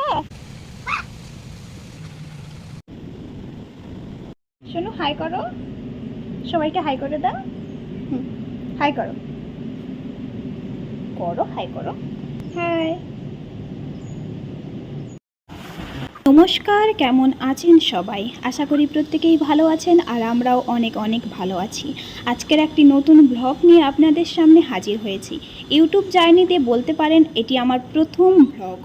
ও শোনো হাই করো। সবাইকে হাই করে হুম হাই করো। করো হাই করো। হাই নমস্কার, কেমন আছেন সবাই? আশা করি প্রত্যেকেই ভালো আছেন আর আমরাও অনেক অনেক ভালো আছি। আজকের একটি নতুন ব্লগ নিয়ে আপনাদের সামনে হাজির হয়েছি। ইউটিউব জার্নিতে বলতে পারেন, এটি আমার প্রথম ব্লগ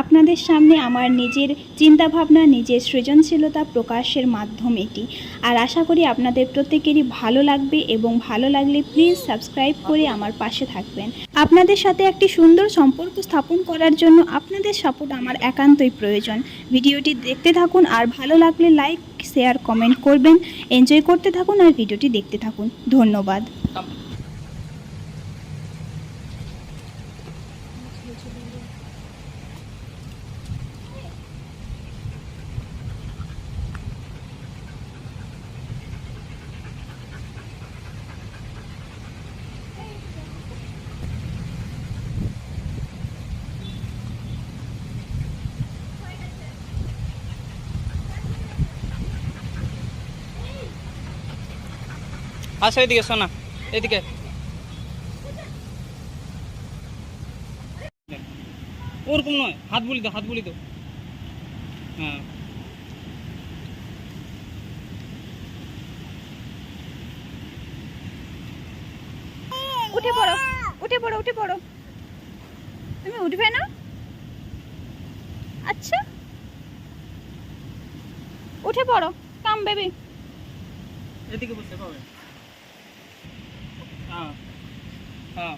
আপনাদের সামনে আমার নিজের চিন্তাভাবনা, নিজের সৃজনশীলতা প্রকাশের মাধ্যম এটি। আর আশা করি আপনাদের প্রত্যেকেরই ভালো লাগবে এবং ভালো লাগলে প্লিজ সাবস্ক্রাইব করে আমার পাশে থাকবেন। আপনাদের সাথে একটি সুন্দর সম্পর্ক স্থাপন করার জন্য আপনাদের সাপোর্ট আমার একান্তই প্রয়োজন। ভিডিওটি দেখতে থাকুন আর ভালো লাগলে লাইক শেয়ার কমেন্ট করবেন। এনজয় করতে থাকুন আর ভিডিওটি দেখতে থাকুন। ধন্যবাদ। আসো এদিকে শোনা এদিকে। ওরকম নয় হাত বলি দাও হাত বলি দাও। হ্যাঁ। উঠে পড়ো উঠে পড়ো উঠে পড়ো। তুমি উঠবে না? আচ্ছা। উঠে পড়ো কাম বেবি। এদিকে বসতে পাবে হ্যাঁ হ্যাঁ